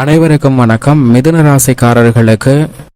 அனைவருக்கும் வணக்கம். மிதுன ராசிக்காரர்களுக்கு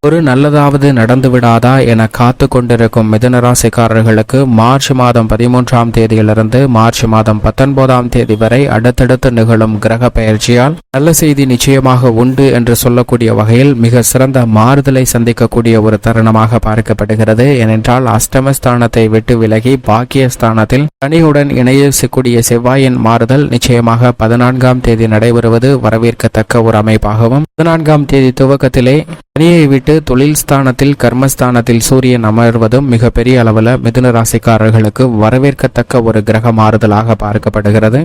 ஒரு நல்லதாவது நடந்து விடாதா என காத்து கொண்டிருக்கும் மிதனராசிக்காரர்களுக்கு மார்ச் மாதம் பதிமூன்றாம் தேதியிலிருந்து மார்ச் மாதம் பத்தொன்பதாம் தேதி வரை அடுத்தடுத்து நிகழும் கிரக பயிற்சியால் நல்ல செய்தி நிச்சயமாக உண்டு என்று சொல்லக்கூடிய வகையில் மிக சிறந்த மாறுதலை சந்திக்கக்கூடிய ஒரு தருணமாக பார்க்கப்படுகிறது. ஏனென்றால் அஷ்டமஸ்தானத்தை விட்டு விலகி பாக்கியஸ்தானத்தில் தனியுடன் இணையக்கூடிய செவ்வாயின் மாறுதல் நிச்சயமாக பதினான்காம் தேதி நடைபெறுவது வரவேற்கத்தக்க ஒரு அமைப்பாகவும் பதினான்காம் தேதி துவக்கத்திலே தனியை விட்டு தொழில் ஸ்தானத்தில் கர்மஸ்தானத்தில் சூரியன் அமர்வதும் மிகப்பெரிய அளவில் மிதுன ராசிக்காரர்களுக்கு வரவேற்கத்தக்க ஒரு கிரக மாறுதலாக பார்க்கப்படுகிறது.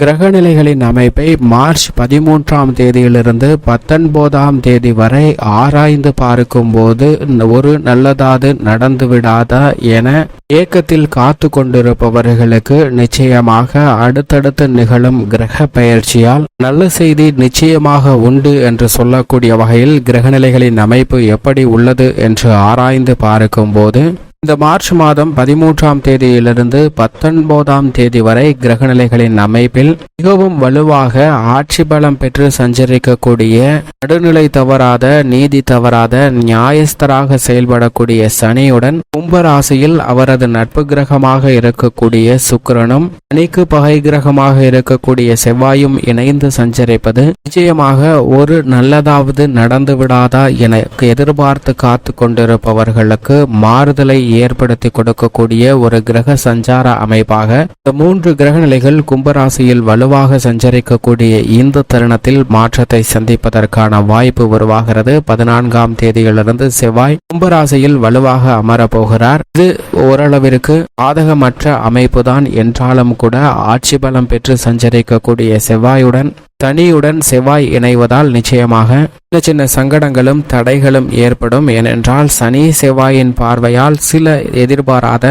கிரகநிலைகளின் அமைப்பை மார்ச் பதிமூன்றாம் தேதியிலிருந்து பத்தொன்பதாம் தேதி வரை ஆராய்ந்து பார்க்கும்போது ஒரு நல்லதாது நடந்துவிடாதா என ஏக்கத்தில் காத்து கொண்டிருப்பவர்களுக்கு நிச்சயமாக அடுத்தடுத்து நிகழும் கிரக பயிற்சியால் நல்ல செய்தி நிச்சயமாக உண்டு என்று சொல்லக்கூடிய வகையில் கிரகநிலைகளின் அமைப்பு எப்படி உள்ளது என்று ஆராய்ந்து பார்க்கும்போது இந்த மார்ச் மாதம் பதிமூன்றாம் தேதியிலிருந்து பத்தொன்பதாம் தேதி வரை கிரகநிலைகளின் அமைப்பில் மிகவும் வலுவாக ஆட்சி பலம் பெற்று சஞ்சரிக்கக்கூடிய நடுநிலை தவறாத நீதி தவறாத நியாயஸ்தராக செயல்படக்கூடிய சனியுடன் கும்பராசியில் அவரது நட்பு கிரகமாக இருக்கக்கூடிய சுக்கிரனும் சனிக்கு பகை கிரகமாக இருக்கக்கூடிய செவ்வாயும் இணைந்து சஞ்சரிப்பது நிச்சயமாக ஒரு நல்லதாவது நடந்து விடாதா என எதிர்பார்த்து காத்து கொண்டிருப்பவர்களுக்கு மாறுதலை ஏற்படுத்தி கொடுக்கக்கூடிய ஒரு கிரக சஞ்சார அமைப்பாக இந்த மூன்று கிரக நிலைகள் கும்பராசியில் வலுவாக சஞ்சரிக்கக்கூடிய இந்த தருணத்தில் மாற்றத்தை சந்திப்பதற்கான வாய்ப்பு உருவாகிறது. பதினான்காம் தேதியிலிருந்து செவ்வாய் கும்பராசியில் வலுவாக அமரப்போகிறார். இது ஓரளவிற்கு பாதகமற்ற அமைப்புதான். என்றாலும் கூட ஆட்சி பலம் பெற்று சஞ்சரிக்கக்கூடிய செவ்வாயுடன் தனியுடன் செவ்வாய் இணைவதால் நிச்சயமாக சின்ன சின்ன சங்கடங்களும் தடைகளும் ஏற்படும். ஏனென்றால் சனி செவ்வாயின் பார்வையால் சில எதிர்பாராத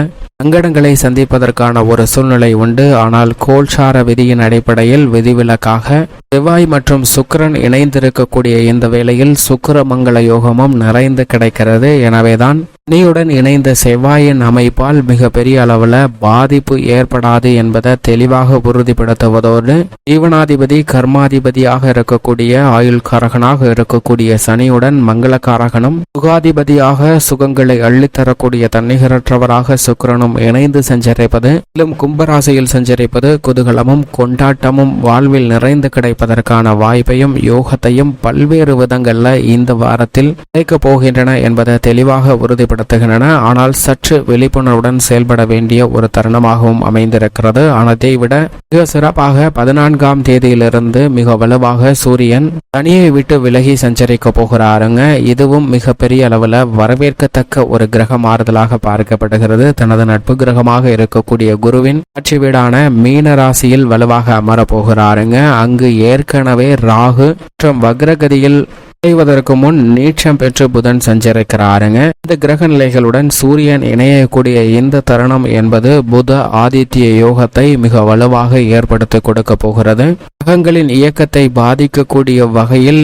சங்கடங்களை சந்திப்பதற்கான ஒரு சூழ்நிலை உண்டு. ஆனால் கோல்சார விதியின் அடிப்படையில் விதிவிலக்காக செவ்வாய் மற்றும் சுக்கிரன் இணைந்திருக்கக்கூடிய இந்த வேளையில் சுக்கர மங்கள யோகமும் நிறைந்து கிடைக்கிறது. எனவேதான் நீயுடன் இணைந்த செவ்வாயின் அமைப்பால் மிக பெரிய அளவில் பாதிப்பு ஏற்படாது என்பதை தெளிவாக உறுதிப்படுத்துவதோடு ஜீவனாதிபதி கர்மாதிபதியாக இருக்கக்கூடிய ஆயுள்காரகனாக இருக்கக்கூடிய சனியுடன் மங்களகாரகனும் சுகாதிபதியாக சுகங்களை அள்ளித்தரக்கூடிய தன்னிகரற்றவராக சுக்கரனும் இணைந்து சஞ்சரிப்பது மேலும் கும்பராசியில் சஞ்சரிப்பது குதூகலமும் கொண்டாட்டமும் வாழ்வில் நிறைந்து கிடைப்பதற்கான வாய்ப்பையும் யோகத்தையும் பல்வேறு விதங்களில் இந்த வாரத்தில் கிடைக்கப் போகின்றன என்பதை தெளிவாக நடத்துகின்றன. ஆனால் சற்று விழிப்புணர்வுடன் செயல்பட வேண்டிய ஒரு தருணமாகவும் அமைந்திருக்கிறது. ஆனதை விட மிக சிறப்பாக பதினான்காம் தேதியிலிருந்து மிக வலுவாக சூரியன் தனியை விட்டு விலகி சஞ்சரிக்க போகிறாருங்க. இதுவும் மிக பெரிய அளவில் வரவேற்கத்தக்க ஒரு கிரக மாறுதலாக பார்க்கப்படுகிறது. தனது நட்பு கிரகமாக இருக்கக்கூடிய குருவின் ஆட்சி வீடான மீன ராசியில் வலுவாக அமரப் போகிறாருங்க. அங்கு ஏற்கனவே ராகு மற்றும் வக்ரகதியில் செய்வதற்கு முன் நீட்சம் பெற்று புதன் சஞ்சரிக்கிறாருங்க. இந்த கிரக நிலைகளுடன் சூரியன் இணையக்கூடிய இந்த தருணம் என்பது புத ஆதித்ய யோகத்தை மிக வலுவாக ஏற்படுத்தி கொடுக்க போகிறது. கிரகங்களின் இயக்கத்தை பாதிக்கக்கூடிய வகையில்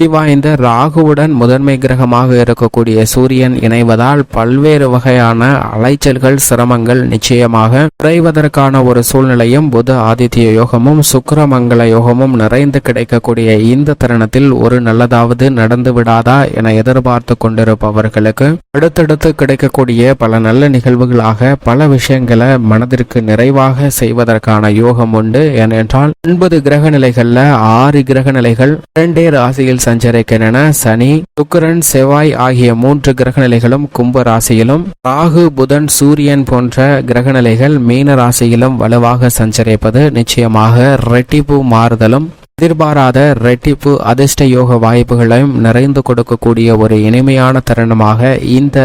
சக்தி வாய்ந்த ராகுவுடன் முதன்மை கிரகமாக இருக்கக்கூடிய சூரியன் இணைவதால் பல்வேறு வகையான அலைச்சல்கள் சிரமங்கள் நிச்சயமாக குறைவதற்கான ஒரு சூழ்நிலையும் புத ஆதித்ய யோகமும் சுக்கிரமங்கல யோகமும் நிறைந்து கிடைக்கக்கூடிய இந்த தருணத்தில் ஒரு நல்லதாவது நடந்து விடாதா என எதிர்பார்த்து கொண்டிருப்பவர்களுக்கு அடுத்தடுத்து கிடைக்கக்கூடிய பல நல்ல நிகழ்வுகளாக பல விஷயங்களை மனதிற்கு நிறைவாக செய்வதற்கான யோகம் உண்டு. ஏனென்றால் ஒன்பது கிரக நிலைகள்ல ஆறு கிரக நிலைகள் இரண்டே ராசியில் சஞ்சரிக்கின்றன. சனி சுக்கரன் செவ்வாய் ஆகிய மூன்று கிரக நிலைகளும் கும்ப ராசியிலும் ராகு புதன் சூரியன் போன்ற கிரக நிலைகள் மீன ராசியிலும் வலுவாக சஞ்சரிப்பது நிச்சயமாக ரெட்டிப்பு மாறுதலும் எதிர்பாராத ரெட்டிப்பு அதிர்ஷ்ட யோக வாய்ப்புகளையும் நிறைந்து கொடுக்கக்கூடிய ஒரு இனிமையான தருணமாக இந்த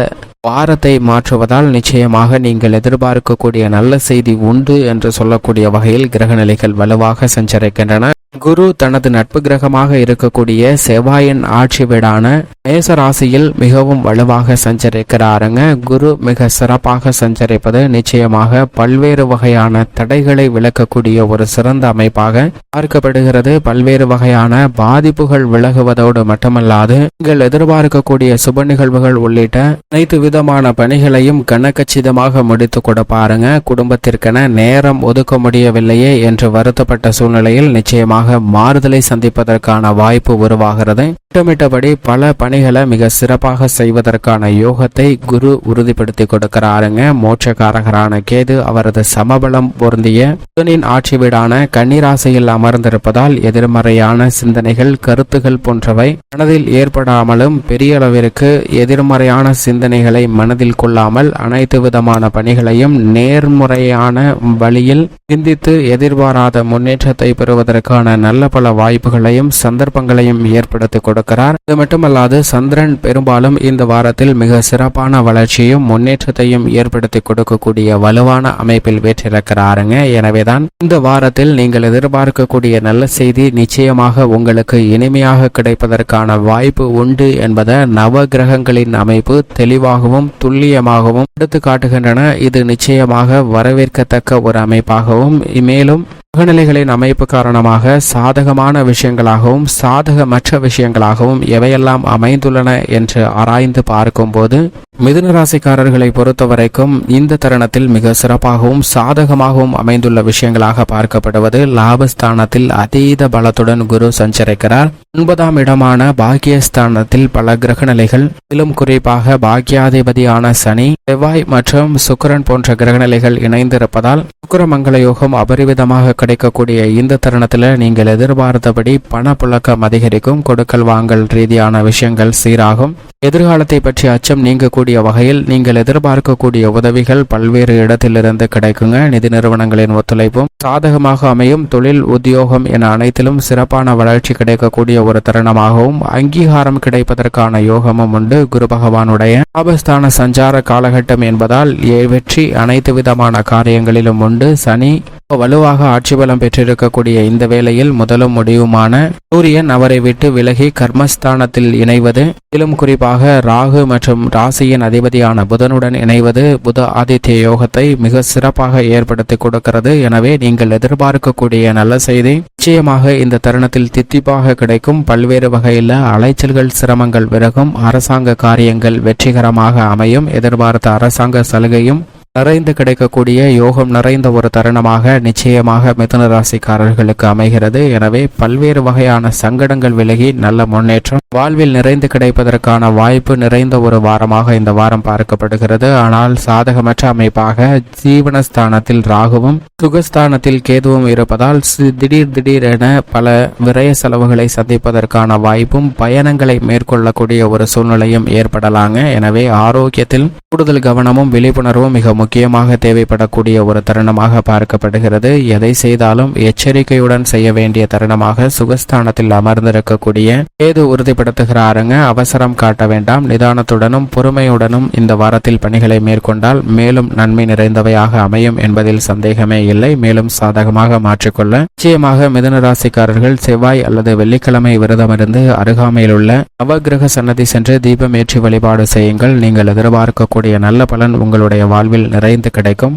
வாரத்தை மாற்றுவதால் நிச்சயமாக நீங்கள் எதிர்பார்க்கக்கூடிய நல்ல செய்தி உண்டு என்று சொல்லக்கூடிய வகையில் கிரகநிலைகள் வலுவாக சஞ்சரிக்கின்றன. குரு தனது நட்பு கிரகமாக இருக்கக்கூடிய செவ்வாயின் ஆட்சி வீடான மேச ராசியில் மிகவும் வலுவாக சஞ்சரிக்கிறாருங்க. குரு மிக சிறப்பாக சஞ்சரிப்பது நிச்சயமாக பல்வேறு வகையான தடைகளை விளக்கக்கூடிய ஒரு சிறந்த அமைப்பாக பார்க்கப்படுகிறது. பல்வேறு வகையான பாதிப்புகள் விலகுவதோடு மட்டுமல்லாது நீங்கள் எதிர்பார்க்கக்கூடிய சுப நிகழ்வுகள் உள்ளிட்ட அனைத்து விதமான பணிகளையும் கனக்கச்சிதமாக முடித்து கொடுப்பாருங்க. குடும்பத்திற்கென நேரம் ஒதுக்க முடியவில்லையே என்று வருத்தப்பட்ட சூழ்நிலையில் நிச்சயமாக மாறுதலை சந்திப்பதற்கான வாய்ப்பு உருவாகிறது. திட்டமிட்டபடி பல பணிகளை மிக சிறப்பாக செய்வதற்கான யோகத்தை குரு உறுதிப்படுத்தி கொடுக்கிறாருங்க. மோட்சக்காரகரான கேது அவரது சமபலம் பொருந்திய புதனின் ஆட்சி வீடான கன்னிராசியில் அமர்ந்திருப்பதால் எதிர்மறையான சிந்தனைகள் கருத்துகள் போன்றவை மனதில் ஏற்படாமலும் பெரிய அளவிற்கு எதிர்மறையான சிந்தனைகளை மனதில் கொள்ளாமல் அனைத்து விதமான பணிகளையும் நேர்முறையான வழியில் சிந்தித்து எதிர்பாராத முன்னேற்றத்தை பெறுவதற்கான நல்ல பல வாய்ப்புகளையும் சந்தர்ப்பங்களையும் ஏற்படுத்தி கொடுக்கிறார். இது மட்டுமல்லாது சந்திரன் பெரும்பாலும் இந்த வாரத்தில் மிக சிறப்பான வளர்ச்சியும் முன்னேற்றத்தையும் ஏற்படுத்தி கொடுக்கக்கூடிய வலுவான அமைப்பில் வேற்றிருக்கிறாருங்க. எனவேதான் இந்த வாரத்தில் நீங்கள் எதிர்பார்க்கக்கூடிய நல்ல செய்தி நிச்சயமாக உங்களுக்கு இனிமையாக கிடைப்பதற்கான வாய்ப்பு உண்டு என்பதை நவ கிரகங்களின் அமைப்பு தெளிவாகவும் துல்லியமாகவும் எடுத்து காட்டுகின்றன. இது நிச்சயமாக வரவேற்கத்தக்க ஒரு அமைப்பாகவும் மேலும் கிரகநிலைகளின் அமைப்பு காரணமாக சாதகமான விஷயங்களாகவும் சாதகமற்ற விஷயங்களாகவும் எவையெல்லாம் அமைந்துள்ளன என்று ஆராய்ந்து பார்க்கும்போது மிதுனராசிக்காரர்களை பொறுத்தவரைக்கும் இந்த தருணத்தில் மிக சிறப்பாகவும் சாதகமாகவும் அமைந்துள்ள விஷயங்களாக பார்க்கப்படுவது லாபஸ்தானத்தில் அதீத பலத்துடன் குரு சஞ்சரிக்கிறார். ஒன்பதாம் இடமான பாக்கியஸ்தானத்தில் பல கிரகநிலைகள் மேலும் குறிப்பாக பாக்கியாதிபதியான சனி செவ்வாய் மற்றும் சுக்கரன் போன்ற கிரகநிலைகள் இணைந்திருப்பதால் சுக்கரமங்கல யோகம் அபரிவிதமாக கிடைக்கக்கூடிய இந்த தருணத்தில் நீங்கள் எதிர்பார்த்தபடி பணப்புழக்கம் அதிகரிக்கும் கொடுக்கல் வாங்கல் ரீதியான விஷயங்கள் சீராகும். எதிர்காலத்தை பற்றி அச்சம் நீங்கக்கூடிய வகையில் நீங்கள் எதிர்பார்க்கக்கூடிய உதவிகள் பல்வேறு இடத்திலிருந்து கிடைக்குங்க. நிதி நிறுவனங்களின் ஒத்துழைப்பும் சாதகமாக அமையும். தொழில் உத்தியோகம் என அனைத்திலும் சிறப்பான வளர்ச்சி கிடைக்கக்கூடிய ஒரு தருணமாகவும் அங்கீகாரம் கிடைப்பதற்கான யோகமும் உண்டு. குரு பகவானுடைய ஆபஸ்தான சஞ்சார காலகட்டம் என்பதால் வெற்றி அனைத்து விதமான காரியங்களிலும் உண்டு. சனி வலுவாக ஆட்சி பலம் பெற்றிருக்கக்கூடிய இந்த வேளையில் முதலும் முடிவுமான சூரியன் அவரை விட்டு விலகி கர்மஸ்தானத்தில் இணைவது இதிலும் குறிப்பாக ராகு மற்றும் ராசியின் அதிபதியான புதனுடன் இணைவது புத ஆதித்ய யோகத்தை மிக சிறப்பாக ஏற்படுத்தி கொடுக்கிறது. எனவே நீங்கள் எதிர்பார்க்கக்கூடிய நல்ல செய்தி நிச்சயமாக இந்த தருணத்தில் தித்திப்பாக கிடைக்கும். பல்வேறு வகையில் அலைச்சல்கள் சிரமங்கள் விலகும். அரசாங்க காரியங்கள் வெற்றிகரமாக அமையும். எதிர்பார்த்த அரசாங்க சலுகையும் நிறைந்து கிடைக்கக்கூடிய யோகம் நிறைந்த ஒரு தருணமாக நிச்சயமாக மிதுன ராசிக்காரர்களுக்கு அமைகிறது. எனவே பல்வேறு வகையான சங்கடங்கள் விலகி நல்ல முன்னேற்றம் வாழ்வில் நிறைந்து கிடைப்பதற்கான வாய்ப்பு நிறைந்த ஒரு வாரமாக இந்த வாரம் பார்க்கப்படுகிறது. ஆனால் சாதகமற்ற அமைப்பாக ஜீவனஸ்தானத்தில் ராகுவும் சுகஸ்தானத்தில் கேதுவும் இருப்பதால் திடீர் திடீரென பல விரய செலவுகளை சந்திப்பதற்கான வாய்ப்பும் பயணங்களை மேற்கொள்ளக்கூடிய ஒரு சூழ்நிலையும் ஏற்படலாங்க. எனவே ஆரோக்கியத்தில் கூடுதல் கவனமும் விழிப்புணர்வும் மிக முக்கியமாக தேவைப்படக்கூடிய ஒரு தருணமாக பார்க்கப்படுகிறது. எதை செய்தாலும் எச்சரிக்கையுடன் செய்ய வேண்டிய தருணமாக சுகஸ்தானத்தில் அமர்ந்திருக்கக்கூடிய ஏது உறுதிப்படுத்துகிறாருங்க. அவசரம் காட்ட வேண்டாம். நிதானத்துடனும் பொறுமையுடனும் இந்த வாரத்தில் பணிகளை மேற்கொண்டால் மேலும் நன்மை நிறைந்தவையாக அமையும் என்பதில் சந்தேகமே இல்லை. மேலும் சாதகமாக மாற்றிக்கொள்ள நிச்சயமாக மிதுன ராசிக்காரர்கள் செவ்வாய் அல்லது வெள்ளிக்கிழமை விரதமிருந்து அருகாமையில் உள்ள நவகிரக சன்னதி சென்று தீபம் ஏற்றி வழிபாடு செய்யுங்கள். நீங்கள் எதிர்பார்க்கக்கூடிய நல்ல பலன் உங்களுடைய வாழ்வில் நிறைந்து கிடைக்கும்.